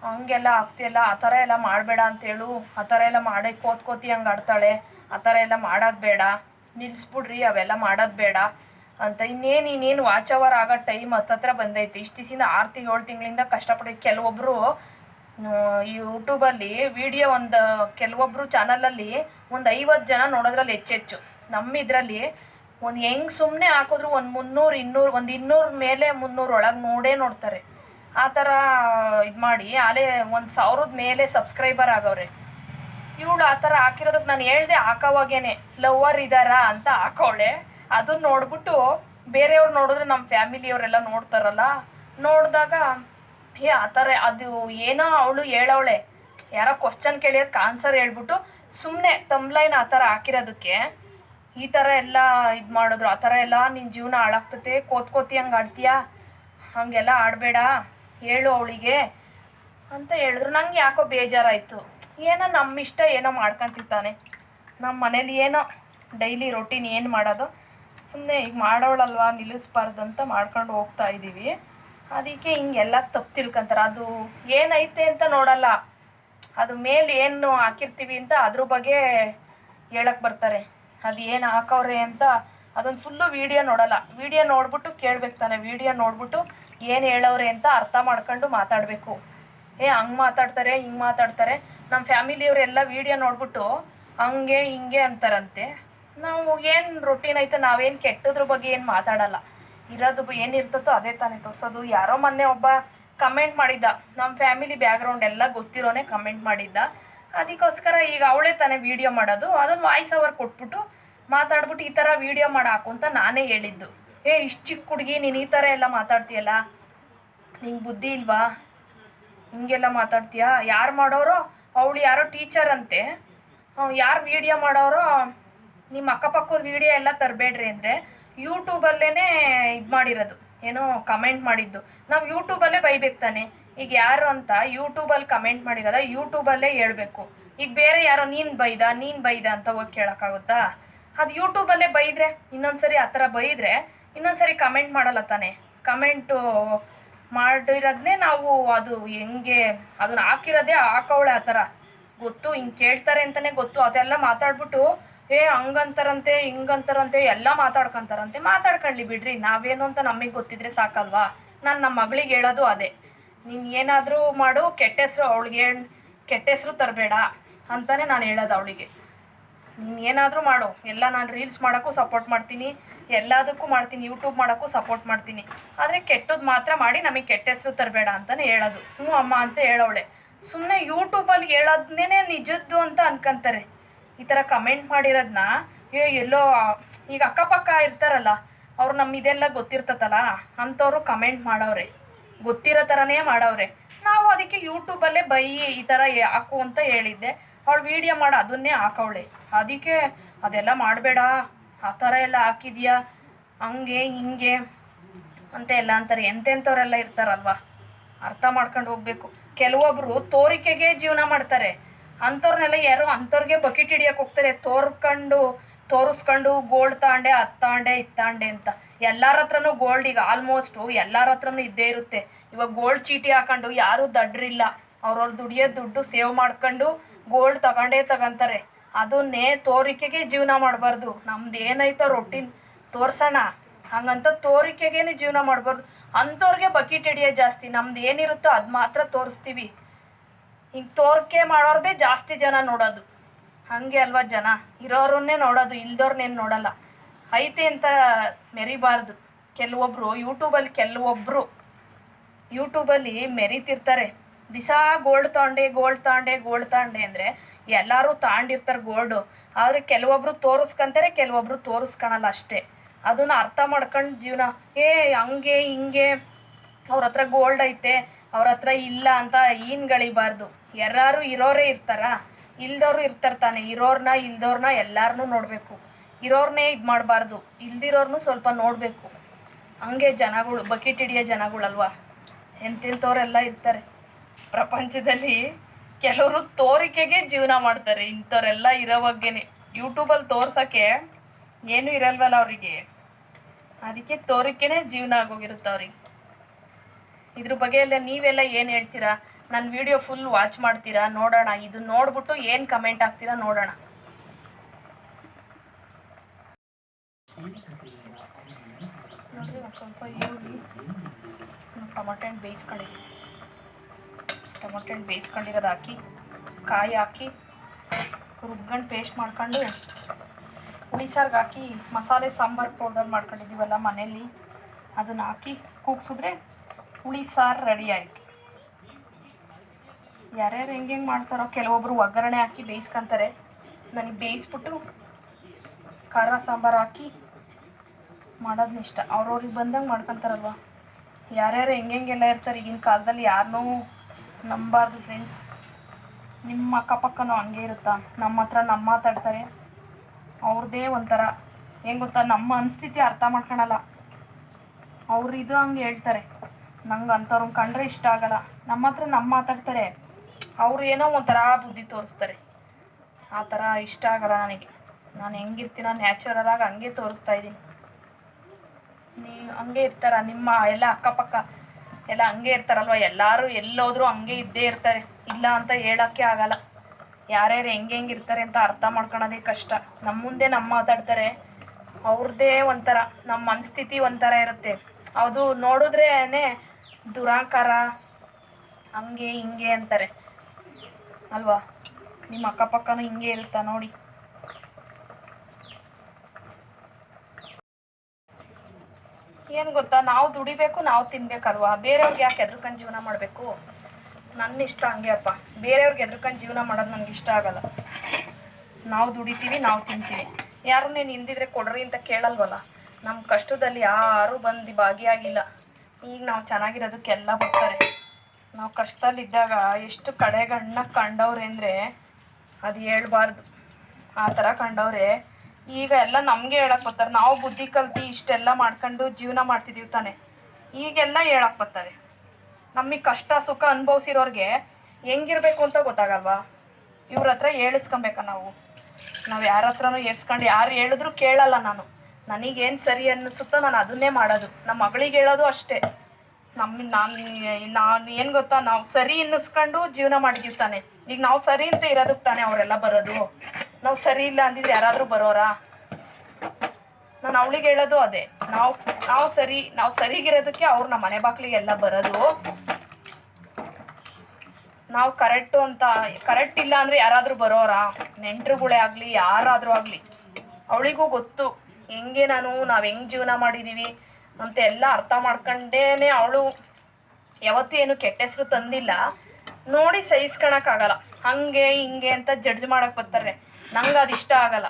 ಹಂಗೆಲ್ಲ ಆಗ್ತಿಯಲ್ಲ, ಆ ಥರ ಎಲ್ಲ ಮಾಡಬೇಡ ಅಂತೇಳು. ಆ ಥರ ಎಲ್ಲ ಮಾಡಿ ಕೋತ್ಕೋತಿ ಹಂಗೆ ಆಡ್ತಾಳೆ. ಆ ಥರ ಎಲ್ಲ ಮಾಡೋದು ಬೇಡ. ನಿಲ್ಲಿಸ್ಬಿಡ್ರಿ ಅವೆಲ್ಲ ಮಾಡೋದು ಬೇಡ ಅಂತ. ಇನ್ನೇನು ಇನ್ನೇನು ವಾಚ್ ಅವರ್ ಆಗೋ ಟೈಮ್ ಹತ್ತತ್ರ ಬಂದೈತೆ. ಇಷ್ಟು ದಿವಸದಿಂದ ಆರು ತಿಂಗಳು ಏಳು ತಿಂಗಳಿಂದ ಕಷ್ಟಪಟ್ಟು ಕೆಲವೊಬ್ಬರು ಯೂಟ್ಯೂಬಲ್ಲಿ ವಿಡಿಯೋ ಒಂದು ಕೆಲವೊಬ್ಬರು ಚಾನಲಲ್ಲಿ ಒಂದು ಐವತ್ತು ಜನ ನೋಡೋದ್ರಲ್ಲಿ ಹೆಚ್ಚೆಚ್ಚು. ನಮ್ಮ ಇದರಲ್ಲಿ ಒಂದು ಹೆಂಗ್ ಸುಮ್ಮನೆ ಹಾಕಿದ್ರು ಒಂದು ಮುನ್ನೂರು, ಇನ್ನೂರು, ಒಂದು ಇನ್ನೂರು ಮೇಲೆ ಮುನ್ನೂರು ಒಳಗೆ ನೋಡೇ ನೋಡ್ತಾರೆ. ಆ ಥರ ಇದು ಮಾಡಿ, ಆಲೇ ಒಂದು ಸಾವಿರದ ಮೇಲೆ ಸಬ್ಸ್ಕ್ರೈಬರ್ ಆಗವ್ರೆ. ಇವಳು ಆ ಥರ ನಾನು ಹೇಳ್ದೆ ಹಾಕೋವಾಗೇನೆ. ಲವರ್ ಇದ್ದಾರಾ ಅಂತ ಹಾಕೋಳೆ. ಅದನ್ನ ನೋಡ್ಬಿಟ್ಟು ಬೇರೆಯವ್ರು ನೋಡಿದ್ರೆ ನಮ್ಮ ಫ್ಯಾಮಿಲಿಯವರೆಲ್ಲ ನೋಡ್ತಾರಲ್ಲ. ನೋಡಿದಾಗ, ಏ, ಆ ಥರ ಅದು ಏನೋ ಅವಳು ಹೇಳವಳೆ. ಯಾರೋ ಕ್ವಶನ್ ಕೇಳಿಯೋದಕ್ಕೆ ಆನ್ಸರ್ ಹೇಳ್ಬಿಟ್ಟು ಸುಮ್ಮನೆ ತಮ್ಲೈನ್ ಆ ಥರ ಹಾಕಿರೋದಕ್ಕೆ ಈ ಥರ ಎಲ್ಲ ಇದು ಮಾಡಿದ್ರು, ಆ ಥರ ಎಲ್ಲ ನಿನ್ನ ಜೀವನ ಹಾಳಾಗ್ತತೆ, ಕೋತ್ಕೋತಿ ಹಂಗೆ ಆಡ್ತೀಯ? ಹಾಗೆಲ್ಲ ಆಡಬೇಡ, ಹೇಳು ಅವಳಿಗೆ ಅಂತ ಹೇಳಿದ್ರು. ನಂಗೆ ಯಾಕೋ ಬೇಜಾರಾಯಿತು. ಏನೋ ನಮ್ಮ ಇಷ್ಟ ಏನೋ ಮಾಡ್ಕೊಂತಿರ್ತಾನೆ ನಮ್ಮ ಮನೇಲಿ ಏನೋ ಡೈಲಿ ರೊಟೀನ್ ಏನು ಮಾಡೋದು ಸುಮ್ಮನೆ ಈಗ ಮಾಡೋಳಲ್ವಾ, ನಿಲ್ಲಿಸ್ಬಾರ್ದು ಅಂತ ಮಾಡ್ಕೊಂಡು ಹೋಗ್ತಾ ಇದ್ದೀವಿ ಅದಕ್ಕೆ ಹಿಂಗೆಲ್ಲ ತಪ್ಪು ತಿಳ್ಕೊಂತಾರೆ. ಅದು ಏನೈತೆ ಅಂತ ನೋಡಲ್ಲ. ಅದು ಮೇಲೆ ಏನು ಹಾಕಿರ್ತೀವಿ ಅಂತ ಅದ್ರ ಬಗ್ಗೆ ಹೇಳಕ್ಕೆ ಬರ್ತಾರೆ. ಅದು ಏನು ಹಾಕವ್ರೆ ಅಂತ ಅದೊಂದು ಫುಲ್ಲು ವಿಡಿಯೋ ನೋಡಲ್ಲ. ವಿಡಿಯೋ ನೋಡ್ಬಿಟ್ಟು ಕೇಳ್ಬೇಕು ತಾನೆ. ವಿಡಿಯೋ ನೋಡ್ಬಿಟ್ಟು ಏನು ಹೇಳವ್ರೆ ಅಂತ ಅರ್ಥ ಮಾಡ್ಕೊಂಡು ಮಾತಾಡಬೇಕು. ಏ, ಹಂಗೆ ಮಾತಾಡ್ತಾರೆ, ಹಿಂಗೆ ಮಾತಾಡ್ತಾರೆ. ನಮ್ಮ ಫ್ಯಾಮಿಲಿಯವರೆಲ್ಲ ವಿಡಿಯೋ ನೋಡ್ಬಿಟ್ಟು ಹಂಗೆ, ಹಿಂಗೆ ಅಂತಾರಂತೆ. ನಾವು ಏನು ರೊಟೀನ್ ಐತೆ, ನಾವೇನು ಕೆಟ್ಟದ್ರ ಬಗ್ಗೆ ಏನು ಮಾತಾಡಲ್ಲ. ಇರೋದು ಏನಿರ್ತತೋ ಅದೇ ತಾನೇ ತೋರಿಸೋದು. ಯಾರೋ ಮೊನ್ನೆ ಒಬ್ಬ ಕಮೆಂಟ್ ಮಾಡಿದ್ದ. ನಮ್ಮ ಫ್ಯಾಮಿಲಿ ಬ್ಯಾಕ್ಗ್ರೌಂಡ್ ಎಲ್ಲ ಗೊತ್ತಿರೋನೆ ಕಮೆಂಟ್ ಮಾಡಿದ್ದ. ಅದಕ್ಕೋಸ್ಕರ ಈಗ ಅವಳೇ ತಾನೇ ವಿಡಿಯೋ ಮಾಡೋದು. ಅದನ್ನು ವಾಯ್ಸ್ ಅವರ್ ಕೊಟ್ಬಿಟ್ಟು ಮಾತಾಡ್ಬಿಟ್ಟು ಈ ಥರ ವಿಡಿಯೋ ಮಾಡಾಕು ಅಂತ ನಾನೇ ಹೇಳಿದ್ದು. ಏ, ಇಷ್ಟು ಚಿಕ್ಕ ಹುಡುಗಿ, ನೀನು ಈ ಥರ ಎಲ್ಲ ಮಾತಾಡ್ತೀಯಲ್ಲ? ನಿಂಗೆ ಬುದ್ಧಿ ಇಲ್ವಾ? ಹಿಂಗೆಲ್ಲ ಮಾತಾಡ್ತೀಯಾ? ಯಾರು ಮಾಡೋರೋ? ಅವಳು ಯಾರೋ ಟೀಚರ್ ಅಂತೆ. ಯಾರು ವಿಡಿಯೋ ಮಾಡೋರೋ? ನಿಮ್ಮ ಅಕ್ಕಪಕ್ಕದ ವಿಡಿಯೋ ಎಲ್ಲ ತರಬೇಡ್ರಿ ಅಂದರೆ ಯೂಟ್ಯೂಬಲ್ಲೇ ಇದು ಮಾಡಿರೋದು. ಏನೋ ಕಮೆಂಟ್ ಮಾಡಿದ್ದು. ನಾವು ಯೂಟ್ಯೂಬಲ್ಲೇ ಬೈಬೇಕು ತಾನೆ. ಈಗ ಯಾರು ಅಂತ ಯೂಟ್ಯೂಬಲ್ಲಿ ಕಮೆಂಟ್ ಮಾಡಿರೋದ ಯೂಟ್ಯೂಬಲ್ಲೇ ಹೇಳ್ಬೇಕು. ಈಗ ಬೇರೆ ಯಾರೋ, ನೀನು ಬೈದ ನೀನು ಬೈದ ಅಂತ ಹೋಗಿ ಕೇಳೋಕ್ಕಾಗುತ್ತಾ? ಅದು ಯೂಟ್ಯೂಬಲ್ಲೇ ಬೈದ್ರೆ, ಇನ್ನೊಂದ್ಸರಿ ಆ ಥರ ಬೈದ್ರೆ, ಇನ್ನೊಂದ್ಸರಿ ಕಮೆಂಟ್ ಮಾಡಲ್ಲ ತಾನೆ? ಕಮೆಂಟು ಮಾಡಿರೋದನ್ನೇ ನಾವು ಅದು ಹೆಂಗೆ, ಅದನ್ನ ಹಾಕಿರೋದೇ ಹಾಕವಳೆ ಆ ಥರ. ಗೊತ್ತು, ಹಿಂಗೆ ಕೇಳ್ತಾರೆ ಅಂತಲೇ ಗೊತ್ತು. ಅದೆಲ್ಲ ಮಾತಾಡ್ಬಿಟ್ಟು, ಏ, ಹಂಗಂತಾರಂತೆ, ಹಿಂಗಂತಾರಂತೆ, ಎಲ್ಲ ಮಾತಾಡ್ಕೊಂತಾರಂತೆ, ಮಾತಾಡ್ಕೊಳ್ಳಿ ಬಿಡ್ರಿ. ನಾವೇನು ಅಂತ ನಮಗೆ ಗೊತ್ತಿದ್ರೆ ಸಾಕಲ್ವಾ? ನಾನು ನಮ್ಮ ಮಗಳಿಗೆ ಹೇಳೋದು ಅದೇ. ನೀನು ಏನಾದರೂ ಮಾಡು, ಕೆಟ್ಟ ಹೆಸ್ರು ಅವಳಿಗೆ ಕೆಟ್ಟ ಹೆಸ್ರು ತರಬೇಡ ಅಂತಾನೆ ನಾನು ಹೇಳೋದು ಅವಳಿಗೆ. ನೀನು ಏನಾದರೂ ಮಾಡು, ಎಲ್ಲ ನಾನು ರೀಲ್ಸ್ ಮಾಡೋಕ್ಕೂ ಸಪೋರ್ಟ್ ಮಾಡ್ತೀನಿ, ಎಲ್ಲದಕ್ಕೂ ಮಾಡ್ತೀನಿ ಯೂಟ್ಯೂಬ್ ಮಾಡೋಕ್ಕೂ ಸಪೋರ್ಟ್ ಮಾಡ್ತೀನಿ. ಆದರೆ ಕೆಟ್ಟದ್ದು ಮಾತ್ರ ಮಾಡಿ ನಮಗೆ ಕೆಟ್ಟ ಹೆಸರು ತರಬೇಡ ಅಂತಲೇ ಹೇಳೋದು. ಹ್ಞೂ ಅಮ್ಮ ಅಂತ ಹೇಳೋಳೆ ಸುಮ್ಮನೆ ಯೂಟ್ಯೂಬಲ್ಲಿ ಹೇಳೋದನ್ನೇ ನಿಜದ್ದು ಅಂತ ಅನ್ಕೊಂತಾರೆ. ಈ ಥರ ಕಮೆಂಟ್ ಮಾಡಿರೋದನ್ನ ಏ ಎಲ್ಲೋ, ಈಗ ಅಕ್ಕಪಕ್ಕ ಇರ್ತಾರಲ್ಲ, ಅವ್ರು ನಮ್ಮ ಇದೆಲ್ಲ ಗೊತ್ತಿರ್ತತಲ್ಲ, ಅಂಥವ್ರು ಕಮೆಂಟ್ ಮಾಡವ್ರೆ ಗೊತ್ತಿರೋ ಥರನೇ ಮಾಡವ್ರೆ. ನಾವು ಅದಕ್ಕೆ ಯೂಟ್ಯೂಬಲ್ಲೇ ಬೈ ಈ ಥರ ಹಾಕು ಅಂತ ಹೇಳಿದ್ದೆ. ಅವಳು ವಿಡಿಯೋ ಮಾಡಿ, ಅದನ್ನೇ ಹಾಕವಳೆ. ಅದಕ್ಕೆ ಅದೆಲ್ಲ ಮಾಡಬೇಡ. ಆ ಥರ ಎಲ್ಲ ಹಾಕಿದ್ಯಾ? ಹಂಗೆ, ಹಿಂಗೆ ಅಂತ ಎಲ್ಲ ಅಂತಾರೆ. ಎಂತೆಂಥವ್ರೆಲ್ಲ ಇರ್ತಾರಲ್ವಾ? ಅರ್ಥ ಮಾಡ್ಕೊಂಡು ಹೋಗ್ಬೇಕು. ಕೆಲವೊಬ್ರು ತೋರಿಕೆಗೆ ಜೀವನ ಮಾಡ್ತಾರೆ. ಅಂಥವ್ರನ್ನೆಲ್ಲ ಯಾರೋ ಅಂಥವ್ರಿಗೆ ಬಕೆಟ್ ಹಿಡಿಯಕ್ಕೆ ಹೋಗ್ತಾರೆ. ತೋರ್ಕೊಂಡು, ತೋರಿಸ್ಕೊಂಡು, ಗೋಲ್ಡ್ ತಾಂಡೆ ಅದು ತಾಂಡೆ ಅಂತ. ಎಲ್ಲರ ಹತ್ರನು ಗೋಲ್ಡ್ ಈಗ ಆಲ್ಮೋಸ್ಟು ಎಲ್ಲರ ಹತ್ರನು ಇದ್ದೇ ಇರುತ್ತೆ. ಇವಾಗ ಗೋಲ್ಡ್ ಚೀಟಿ ಹಾಕೊಂಡು ಯಾರೂ ದಡ್ರಿಲ್ಲ. ಅವ್ರವ್ರ ದುಡಿಯೋ ದುಡ್ಡು ಸೇವ್ ಮಾಡ್ಕೊಂಡು ಗೋಲ್ಡ್ ತಗೊಂಡೇ ತಗೊಂತಾರೆ. ಅದನ್ನೇ ತೋರಿಕೆಗೆ ಜೀವನ ಮಾಡಬಾರ್ದು. ನಮ್ದು ಏನೈತೋ ರೊಟ್ಟಿನ್ ತೋರ್ಸೋಣ. ಹಂಗಂತ ತೋರಿಕೆಗೇನೆ ಜೀವನ ಮಾಡಬಾರ್ದು. ಅಂಥವ್ರಿಗೆ ಬಕೆಟ್ ಹಿಡಿಯೋ ಜಾಸ್ತಿ. ನಮ್ದು ಏನಿರುತ್ತೋ ಅದು ಮಾತ್ರ ತೋರಿಸ್ತೀವಿ. ಹಿಂಗೆ ತೋರಿಕೆ ಮಾಡೋರ್ದೇ ಜಾಸ್ತಿ ಜನ ನೋಡೋದು. ಹಾಗೆ ಅಲ್ವಾ ಜನ? ಇರೋರನ್ನೇ ನೋಡೋದು, ಇಲ್ದೋರ್ನೇನು ನೋಡಲ್ಲ. ಐತೆ ಅಂತ ಮೆರಿಬಾರ್ದು. ಕೆಲವೊಬ್ಬರು ಯೂಟ್ಯೂಬಲ್ಲಿ ಕೆಲವೊಬ್ಬರು ಯೂಟ್ಯೂಬಲ್ಲಿ ಮೆರಿತಿರ್ತಾರೆ. ದಿಸಾ ಗೋಲ್ಡ್ ತಾಂಡೆ ಗೋಲ್ಡ್ ತಾಂಡೆ ಗೋಲ್ಡ್ ತಾಂಡೆ ಅಂದರೆ ಎಲ್ಲರೂ ತಾಂಡಿರ್ತಾರೆ ಗೋಲ್ಡು. ಆದರೆ ಕೆಲವೊಬ್ರು ತೋರಿಸ್ಕೊಂತಾರೆ ಕೆಲವೊಬ್ರು ತೋರಿಸ್ಕೊಳಲ್ಲ ಅಷ್ಟೇ. ಅದನ್ನ ಅರ್ಥ ಮಾಡ್ಕೊಂಡು ಜೀವನ, ಏ, ಹಂಗೆ, ಹಿಂಗೆ, ಅವ್ರ ಹತ್ರ ಗೋಲ್ಡ್ ಐತೆ, ಅವ್ರ ಹತ್ರ ಇಲ್ಲ ಅಂತ ಈನ್ಗಳಿಬಾರ್ದು. ಎಲ್ಲರೂ ಇರೋರೇ ಇರ್ತಾರ? ಇಲ್ದವ್ರು ಇರ್ತಾರೆ ತಾನೆ. ಇರೋರ್ನ ಇಲ್ದವ್ರನ್ನ ಎಲ್ಲಾರನ್ನೂ ನೋಡಬೇಕು. ಇರೋರ್ನೇ ಇದು ಮಾಡಬಾರ್ದು. ಇಲ್ದಿರೋರ್ನು ಸ್ವಲ್ಪ ನೋಡಬೇಕು. ಹಂಗೆ ಜನಗಳು, ಬಕೆಟ್ ಹಿಡಿಯೋ ಜನಗಳಲ್ವಾ? ಎಂತೆಂಥವ್ರೆಲ್ಲ ಇರ್ತಾರೆ. ಪ್ರಪಂಚದಲ್ಲಿ ಕೆಲವರು ತೋರಿಕೆಗೆ ಜೀವನ ಮಾಡ್ತಾರೆ. ಇಂಥವ್ರೆಲ್ಲ ಇರೋ ಬಗ್ಗೆನೆ. ಯೂಟ್ಯೂಬಲ್ಲಿ ತೋರ್ಸೋಕ್ಕೆ ಏನೂ ಇರಲ್ವಲ್ಲ ಅವರಿಗೆ. ಅದಕ್ಕೆ ತೋರಿಕೆನೇ ಜೀವನ ಆಗೋಗಿರುತ್ತೆ ಅವ್ರಿಗೆ. ಇದ್ರ ಬಗ್ಗೆ ಎಲ್ಲ ನೀವೆಲ್ಲ ಏನು ಹೇಳ್ತೀರಾ? ನನ್ನ ವಿಡಿಯೋ ಫುಲ್ ವಾಚ್ ಮಾಡ್ತೀರಾ? ನೋಡೋಣ. ಇದು ನೋಡ್ಬಿಟ್ಟು ಏನು ಕಮೆಂಟ್ ಹಾಕ್ತೀರಾ? ನೋಡೋಣ ನೋಡ್ರಿ ಒಂದು ಸ್ವಲ್ಪ ಈರುಳ್ಳಿ ಟೊಮೊಟೊ ಹಣ್ಣು ಬೇಯಿಸ್ಕೊಂಡಿದ್ದೀನಿ ಟೊಮೊಟೊ ಹಣ್ಣು ಬೇಯಿಸ್ಕೊಂಡಿರೋದು ಹಾಕಿ, ಕಾಯಿ ಹಾಕಿ ರುಬ್ಕೊಂಡು ಪೇಸ್ಟ್ ಮಾಡ್ಕೊಂಡು ಹುಳಿ ಸಾರ್ಗೆ ಹಾಕಿ, ಮಸಾಲೆ ಸಾಂಬಾರು ಪೌಡರ್ ಮಾಡ್ಕೊಂಡಿದ್ದೀವಲ್ಲ ಮನೇಲಿ, ಅದನ್ನು ಹಾಕಿ ಕೂಗ್ಸಿದ್ರೆ ಹುಳಿ ಸಾರು ರೆಡಿ ಆಯಿತು. ಯಾರ್ಯಾರು ಹೆಂಗೆ ಹೆಂಗೆ ಮಾಡ್ತಾರೋ ಕೆಲವೊಬ್ಬರು ಒಗ್ಗರಣೆ ಹಾಕಿ ಬೇಯಿಸ್ಕೊಂತಾರೆ. ನನಗೆ ಬೇಯಿಸ್ಬಿಟ್ಟು ಖಾರ ಸಾಂಬಾರು ಹಾಕಿ ಮಾಡೋದನ್ನ ಇಷ್ಟ. ಅವ್ರವ್ರಿಗೆ ಬಂದಂಗೆ ಮಾಡ್ಕೊತಾರಲ್ವ? ಯಾರ್ಯಾರು ಹೆಂಗೆಲ್ಲ ಇರ್ತಾರೆ ಈಗಿನ ಕಾಲದಲ್ಲಿ ಯಾರನ್ನೂ ನಂಬಾರ್ದು ಫ್ರೆಂಡ್ಸ್ ನಿಮ್ಮ ಅಕ್ಕಪಕ್ಕನೂ ಹಂಗೆ ಇರುತ್ತಾ? ನಮ್ಮ ಹತ್ರ ನಮ್ಮ ಮಾತಾಡ್ತಾರೆ. ಅವ್ರದ್ದೇ ಒಂಥರ. ಹೆಂಗೆ ಗೊತ್ತಾ? ನಮ್ಮ ಅನಿಸ್ಥಿತಿ ಅರ್ಥ ಮಾಡ್ಕೊಳಲ್ಲ. ಅವ್ರು ಇದು ಹಂಗೆ ಹೇಳ್ತಾರೆ. ನಂಗೆ ಅಂಥವ್ರನ್ನ ಕಂಡ್ರೆ ಇಷ್ಟ ಆಗಲ್ಲ. ನಮ್ಮ ಹತ್ರ ನಮ್ಮ ಮಾತಾಡ್ತಾರೆ. ಅವ್ರು ಏನೋ ಒಂಥರ ಬುದ್ಧಿ ತೋರಿಸ್ತಾರೆ. ಆ ಥರ ಇಷ್ಟ ಆಗಲ್ಲ ನನಗೆ. ನಾನು ಹೆಂಗಿರ್ತೀನೋ ನ್ಯಾಚುರಲ್ ಆಗಿ ಹಂಗೆ ತೋರಿಸ್ತಾ ಇದ್ದೀನಿ. ನೀವು ಹಂಗೆ ಇರ್ತಾರ, ನಿಮ್ಮ ಎಲ್ಲ ಅಕ್ಕಪಕ್ಕ ಎಲ್ಲ ಹಂಗೆ ಇರ್ತಾರಲ್ವ? ಎಲ್ಲರೂ ಎಲ್ಲೋದ್ರೂ ಹಂಗೆ ಇದ್ದೇ ಇರ್ತಾರೆ. ಇಲ್ಲ ಅಂತ ಹೇಳೋಕ್ಕೆ ಆಗಲ್ಲ. ಯಾರ್ಯಾರು ಹೆಂಗೆ ಹೆಂಗೆ ಇರ್ತಾರೆ ಅಂತ ಅರ್ಥ ಮಾಡ್ಕೊಳೋದೇ ಕಷ್ಟ. ನಮ್ಮ ಮುಂದೆ ನಮ್ಮ ಮಾತಾಡ್ತಾರೆ ಅವ್ರದ್ದೇ ಒಂಥರ ನಮ್ಮ ಮನಸ್ಥಿತಿ ಒಂಥರ ಇರುತ್ತೆ. ಅದು ನೋಡಿದ್ರೇನೆ ದುರಾಂಕಾರ, ಹಂಗೆ ಹಿಂಗೆ ಅಂತಾರೆ. ಅಲ್ವಾ? ನಿಮ್ಮ ಅಕ್ಕಪಕ್ಕನೂ ಹಿಂಗೆ ಇರುತ್ತಾ ನೋಡಿ. ಏನು ಗೊತ್ತಾ? ನಾವು ದುಡಿಬೇಕು, ನಾವು ತಿನ್ಬೇಕಲ್ವಾ? ಬೇರೆಯವ್ರಿಗೆ ಯಾಕೆ ಎದ್ರುಕೊಂಡು ಜೀವನ ಮಾಡಬೇಕು? ನನ್ನ ಇಷ್ಟ ಹಂಗೆ ಅಪ್ಪ. ಬೇರೆಯವ್ರಿಗೆ ಎದ್ರುಕೊಂಡು ಜೀವನ ಮಾಡೋದು ನನಗೆ ಇಷ್ಟ ಆಗಲ್ಲ. ನಾವು ದುಡಿತೀವಿ, ನಾವು ತಿಂತೀವಿ. ಯಾರು ನೀನು ಹಿಂದಿದ್ರೆ ಕೊಡ್ರಿ ಅಂತ ಕೇಳಲ್ವಲ್ಲ? ನಮ್ಮ ಕಷ್ಟದಲ್ಲಿ ಯಾರೂ ಬಂದು ಭಾಗಿಯಾಗಿಲ್ಲ. ಈಗ ನಾವು ಚೆನ್ನಾಗಿರೋದಕ್ಕೆಲ್ಲ ಬರ್ತಾರೆ. ನಾವು ಕಷ್ಟದಲ್ಲಿದ್ದಾಗ ಎಷ್ಟು ಕಡೆಗಣ್ಣ ಕಂಡವ್ರೆ ಅಂದರೆ ಅದು ಹೇಳ್ಬಾರ್ದು. ಆ ಥರ ಕಂಡವ್ರೆ ಈಗ ಎಲ್ಲ ನಮಗೆ ಹೇಳಕ್ಕೆ ಬರ್ತಾರೆ. ನಾವು ಬುದ್ಧಿ ಕಲ್ತು ಇಷ್ಟೆಲ್ಲ ಮಾಡ್ಕೊಂಡು ಜೀವನ ಮಾಡ್ತಿದ್ದೀವಿ ತಾನೆ. ಈಗೆಲ್ಲ ಹೇಳಕ್ಕೆ ಬರ್ತಾರೆ. ನಮಗೆ ಕಷ್ಟ ಸುಖ ಅನುಭವಿಸಿರೋರಿಗೆ ಹೆಂಗಿರ್ಬೇಕು ಅಂತ ಗೊತ್ತಾಗಲ್ವಾ? ಇವ್ರ ಹತ್ರ ಹೇಳಿಸ್ಕೊಬೇಕಾ ನಾವು. ನಾವು ಯಾರ ಹತ್ರನೂ ಏರ್ಸ್ಕೊಂಡು ಯಾರು ಹೇಳಿದ್ರು ಕೇಳಲ್ಲ ನಾನು. ನನಗೇನು ಸರಿ ಅನ್ನಿಸುತ್ತೋ ನಾನು ಅದನ್ನೇ ಮಾಡೋದು. ನಮ್ಮ ಮಗಳಿಗೆ ಹೇಳೋದು ಅಷ್ಟೇ. ನಮ್ಮ ನಾನು ನಾನು ಏನು ಗೊತ್ತಾ? ನಾವು ಸರಿ ಅನ್ನಿಸ್ಕೊಂಡು ಜೀವನ ಮಾಡಿದೀವಿ ತಾನೆ. ಈಗ ನಾವು ಸರಿ ಅಂತ ಇರೋದಕ್ಕೆ ತಾನೆ ಅವರೆಲ್ಲ ಬರೋದು. ನಾವು ಸರಿ ಇಲ್ಲ ಅಂದಿದ್ರೆ ಯಾರಾದರೂ ಬರೋರಾ? ನಾನು ಅವಳಿಗೆ ಹೇಳೋದು ಅದೇ. ನಾವು ನಾವು ಸರಿ, ನಾವು ಸರಿಗಿರೋದಕ್ಕೆ ಅವ್ರು ನಮ್ಮ ಮನೆ ಬಾಗಿಲಿಗೆ ಎಲ್ಲ ಬರೋದು. ನಾವು ಕರೆಕ್ಟು ಅಂತ, ಕರೆಕ್ಟ್ ಇಲ್ಲ ಅಂದರೆ ಯಾರಾದರೂ ಬರೋರಾ? ನೆಂಟರುಗಳೇ ಆಗಲಿ, ಯಾರಾದರೂ ಆಗಲಿ. ಅವಳಿಗೂ ಗೊತ್ತು. ಹೆಂಗೆ ನಾನು, ನಾವು ಹೆಂಗೆ ಜೀವನ ಮಾಡಿದ್ದೀವಿ ಅಂತ ಎಲ್ಲ ಅರ್ಥ ಮಾಡ್ಕೊಂಡೇನೆ ಅವಳು. ಯಾವತ್ತೂ ಏನು ಕೆಟ್ಟ ಹೆಸರು ತಂದಿಲ್ಲ. ನೋಡಿ ಸಹಿಸ್ಕೊಳಕ್ಕಾಗಲ್ಲ. ಹಂಗೆ ಹಿಂಗೆ ಅಂತ ಜಡ್ಜ್ ಮಾಡಕ್ ಬರ್ತಾರೆ. ನಂಗೆ ಅದು ಇಷ್ಟ ಆಗಲ್ಲ.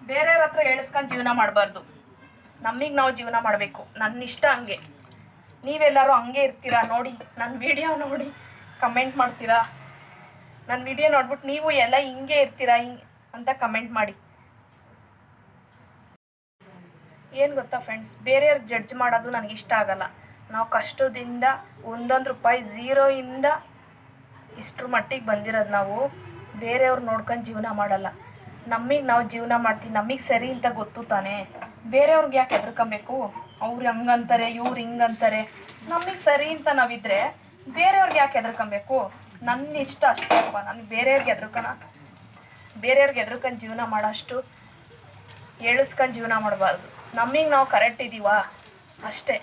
ಬೇರೆಯವ್ರ ಹತ್ರ ಹೇಳಿಸ್ಕೊಂಡು ಜೀವನ ಮಾಡಬಾರ್ದು. ನಮಗೆ ನಾವು ಜೀವನ ಮಾಡಬೇಕು. ನನ್ನ ಇಷ್ಟ ಹಂಗೆ. ನೀವೆಲ್ಲರೂ ಹಂಗೆ ಇರ್ತೀರಾ? ನೋಡಿ ನನ್ನ ವಿಡಿಯೋ ನೋಡಿ. ಕಮೆಂಟ್ ಮಾಡ್ತೀರಾ? ನನ್ನ ವಿಡಿಯೋ ನೋಡ್ಬಿಟ್ಟು ನೀವು ಎಲ್ಲ ಹಿಂಗೆ ಇರ್ತೀರಾ? ಹಿಂಗೆ ಅಂತ ಕಮೆಂಟ್ ಮಾಡಿ. ಏನು ಗೊತ್ತಾ ಫ್ರೆಂಡ್ಸ್ ಬೇರೆಯವ್ರು ಜಡ್ಜ್ ಮಾಡೋದು ನನಗೆ ಇಷ್ಟ ಆಗಲ್ಲ. ನಾವು ಕಷ್ಟದಿಂದ ಒಂದೊಂದು ರೂಪಾಯಿ ಝೀರೋಯಿಂದ ಇಷ್ಟ್ರ ಮಟ್ಟಿಗೆ ಬಂದಿರೋದು ನಾವು. ಬೇರೆಯವ್ರು ನೋಡ್ಕೊಂಡು ಜೀವನ ಮಾಡಲ್ಲ. ನಮಗೆ ನಾವು ಜೀವನ ಮಾಡ್ತೀವಿ ನಮಗೆ ಸರಿ ಅಂತ ಗೊತ್ತು ತಾನೇ. ಬೇರೆಯವ್ರಿಗೆ ಯಾಕೆ ಹೆದರ್ಕೊಬೇಕು? ಅವ್ರು ಹಂಗಂತಾರೆ, ಇವ್ರು ಹಿಂಗಂತಾರೆ. ನಮಗೆ ಸರಿ ಅಂತ ನಾವಿದ್ರೆ ಬೇರೆಯವ್ರಿಗೆ ಯಾಕೆ ಹೆದರ್ಕೊಬೇಕು? ನನ್ನ ಇಷ್ಟ ಅಷ್ಟೇ ಅಪ್ಪ. ನನಗೆ ಬೇರೆಯವ್ರಿಗೆ ಹೆದರ್ಕೊಣ ಬೇರೆಯವ್ರಿಗೆ ಹೆದರ್ಕೊಂಡು ಜೀವನ ಮಾಡೋಷ್ಟು ಎಳಿಸ್ಕೊಂಡು ಜೀವನ ಮಾಡಬಾರ್ದು. ನಮಗೆ ನಾವು ಕರೆಕ್ಟ್ ಇದ್ದೀವಾ ಅಷ್ಟೇ.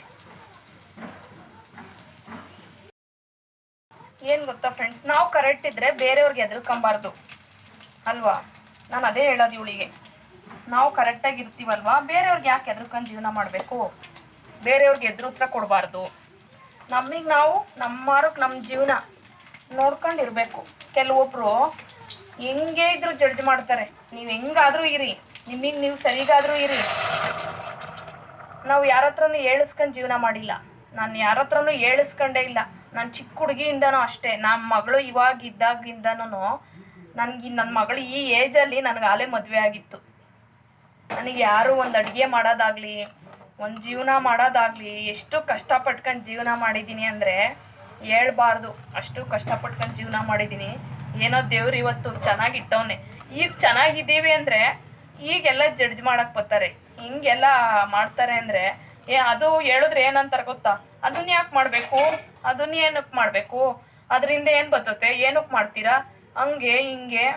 ಏನು ಗೊತ್ತಾ ಫ್ರೆಂಡ್ಸ್ ನಾವು ಕರೆಕ್ಟ್ ಇದ್ದರೆ ಬೇರೆಯವ್ರಿಗೆ ಹೆದರ್ಕೊಂಬಾರ್ದು ಅಲ್ವಾ? ನಾನು ಅದೇ ಹೇಳೋದು ಇವಳಿಗೆ. ನಾವು ಕರೆಕ್ಟಾಗಿ ಇರ್ತೀವಲ್ವಾ? ಬೇರೆಯವ್ರಿಗೆ ಯಾಕೆ ಹೆದರ್ಕೊಂಡು ಜೀವನ ಮಾಡಬೇಕು? ಬೇರೆಯವ್ರಿಗೆ ಎದುರು ಉತ್ತರ ಕೊಡಬಾರ್ದು. ನಮಗೆ ನಾವು ನಮ್ಮ ನಮ್ಮ ಜೀವನ ನೋಡ್ಕೊಂಡು ಇರಬೇಕು. ಕೆಲವೊಬ್ಬರು ಹೆಂಗೆ ಇದ್ರು ಜಡ್ಜ್ ಮಾಡ್ತಾರೆ. ನೀವು ಹೆಂಗಾದರೂ ಇರಿ. ನಿಮಗೆ ನೀವು ಸರಿಗಾದರೂ ಇರಿ. ನಾವು ಯಾರ ಹತ್ರನೂ ಹೇಳಿಸ್ಕೊಂಡು ಜೀವನ ಮಾಡಿಲ್ಲ. ನಾನು ಯಾರ ಹತ್ರನೂ ಹೇಳಿಸ್ಕೊಂಡೇ ಇಲ್ಲ. ನಾನು ಚಿಕ್ಕ ಹುಡುಗಿಯಿಂದನೂ ಅಷ್ಟೇ. ನಮ್ಮ ಮಗಳು ಇವಾಗ ಇದ್ದಾಗಿಂದನೂ ನನಗೆ ನನ್ನ ಮಗಳು ಈ ಏಜಲ್ಲಿ ನನಗೆ ಆಲೇ ಮದುವೆ ಆಗಿತ್ತು. ನನಗೆ ಯಾರು ಒಂದು ಅಡುಗೆ ಮಾಡೋದಾಗಲಿ, ಒಂದು ಜೀವನ ಮಾಡೋದಾಗಲಿ ಎಷ್ಟು ಕಷ್ಟಪಟ್ಕೊಂಡು ಜೀವನ ಮಾಡಿದ್ದೀನಿ ಅಂದರೆ ಹೇಳ್ಬಾರ್ದು. ಅಷ್ಟು ಕಷ್ಟಪಟ್ಕೊಂಡು ಜೀವನ ಮಾಡಿದ್ದೀನಿ ಏನೋ ದೇವ್ರು ಇವತ್ತು ಚೆನ್ನಾಗಿಟ್ಟವನೆ ಈಗ ಚೆನ್ನಾಗಿದ್ದೀವಿ ಅಂದರೆ ಈಗೆಲ್ಲ ಜಡ್ಜ್ ಮಾಡಕ್ಕೆ ಬರ್ತಾರೆ ಹಿಂಗೆಲ್ಲ ಮಾಡ್ತಾರೆ ಅಂದರೆ, ಏ ಅದು ಹೇಳಿದ್ರೆ ಏನಂತಾರೆ ಗೊತ್ತಾ? ಅದನ್ನ ಯಾಕೆ ಮಾಡಬೇಕು? ಅದನ್ನ ಏನಕ್ಕೆ ಮಾಡಬೇಕು? ಅದರಿಂದ ಏನು ಬರ್ತತೆ? ಏನಕ್ಕೆ ಮಾಡ್ತೀರಾ? ಹಂಗೆ, ಹಿಂಗೆ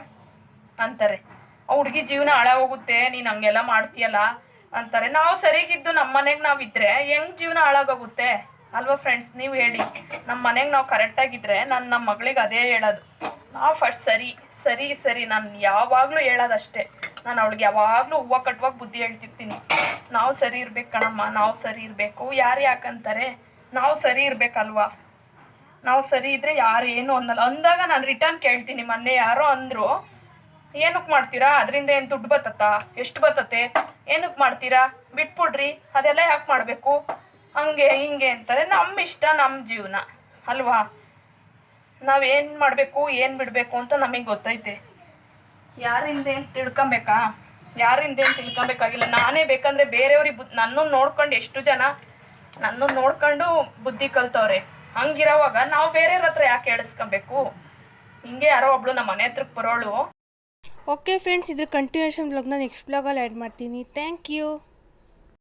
ಅಂತಾರೆ. ಹುಡುಗಿ ಜೀವನ ಹಾಳಾಗೋಗುತ್ತೆ ನೀನು ಹಂಗೆಲ್ಲ ಮಾಡ್ತೀಯಲ್ಲ ಅಂತಾರೆ. ನಾವು ಸರಿಗಿದ್ದು ನಮ್ಮ ಮನೆಗೆ ನಾವು ಇದ್ರೆ ಹೆಂಗ್ ಜೀವನ ಹಾಳಾಗೋಗುತ್ತೆ ಅಲ್ವಾ ಫ್ರೆಂಡ್ಸ್ ನೀವು ಹೇಳಿ. ನಮ್ಮ ಮನೆಗೆ ನಾವು ಕರೆಕ್ಟಾಗಿದ್ದರೆ ನಾನು ನಮ್ಮ ಮಗಳಿಗೆ ಅದೇ ಹೇಳೋದು. ನಾವು ಫಸ್ಟ್ ಸರಿ ಸರಿ ಸರಿ. ನಾನು ಯಾವಾಗಲೂ ಹೇಳೋದಷ್ಟೇ. ನಾನು ಅವಳಿಗೆ ಯಾವಾಗಲೂ ಹೂವು ಕಟ್ಟುವಾಗ ಬುದ್ಧಿ ಹೇಳ್ತಿರ್ತೀನಿ. ನಾವು ಸರಿ ಇರ್ಬೇಕು ಕಣಮ್ಮ, ನಾವು ಸರಿ ಇರಬೇಕು. ಯಾರು ಯಾಕಂತಾರೆ ನಾವು ಸರಿ ಇರಬೇಕಲ್ವಾ? ನಾವು ಸರಿ ಇದ್ರೆ ಯಾರು ಏನು ಅನ್ನಲ್ಲ. ಅಂದಾಗ ನಾನು ರಿಟರ್ನ್ ಕೇಳ್ತೀನಿ, ಮೊನ್ನೆ ಯಾರೋ ಅಂದರು ಏನಕ್ಕೆ ಮಾಡ್ತೀರಾ? ಅದರಿಂದ ಏನು ದುಡ್ಡು ಬತ್ತತ್ತಾ? ಎಷ್ಟು ಬತ್ತತೆ ಏನಕ್ಕೆ ಮಾಡ್ತೀರಾ? ಬಿಟ್ಬಿಡ್ರಿ. ಅದೆಲ್ಲ ಯಾಕೆ ಮಾಡಬೇಕು? ಹಂಗೆ, ಹಿಂಗೆ ಅಂತಾರೆ. ನಮ್ಮ ಇಷ್ಟ ನಮ್ಮ ಜೀವನ. ಅಲ್ವಾ? ನಾವೇನು ಮಾಡಬೇಕು, ಏನು ಬಿಡಬೇಕು ಅಂತ ನಮಗೆ ಗೊತ್ತೈತೆ. ಯಾರಿಂದ ಏನು ತಿಳ್ಕೊಬೇಕಾ? ಯಾರಿಂದ ಏನು ತಿಳ್ಕೊಬೇಕಾಗಿಲ್ಲ. ನಾನೇ ಬೇಕಂದ್ರೆ ಬೇರೆಯವ್ರಿಗೆ ನನ್ನ ನೋಡ್ಕೊಂಡು ಎಷ್ಟು ಜನ ನನ್ನನ್ನು ನೋಡ್ಕೊಂಡು ಬುದ್ಧಿ ಕಲ್ತವ್ರೆ. ಹಂಗಿರೋವಾಗ ನಾವು ಬೇರೆಯವ್ರ ಹತ್ರ ಯಾಕೆ ಹೇಳಿಸ್ಕೊಬೇಕು ಹಿಂಗೆ ಯಾರೋ ಒಬ್ಳು ನಮ್ಮ ಮನೆ ಹತ್ರಕ್ಕೆ ಬರೋಳು. ಓಕೆ ಫ್ರೆಂಡ್ಸ್ ಇದ್ರ ಕಂಟಿನ್ಯೂಷನ್ ಬ್ಲಾಗ್ನ ನೆಕ್ಸ್ಟ್ ಬ್ಲಾಗಲ್ಲಿ ಆ್ಯಡ್ ಮಾಡ್ತೀನಿ. Thank you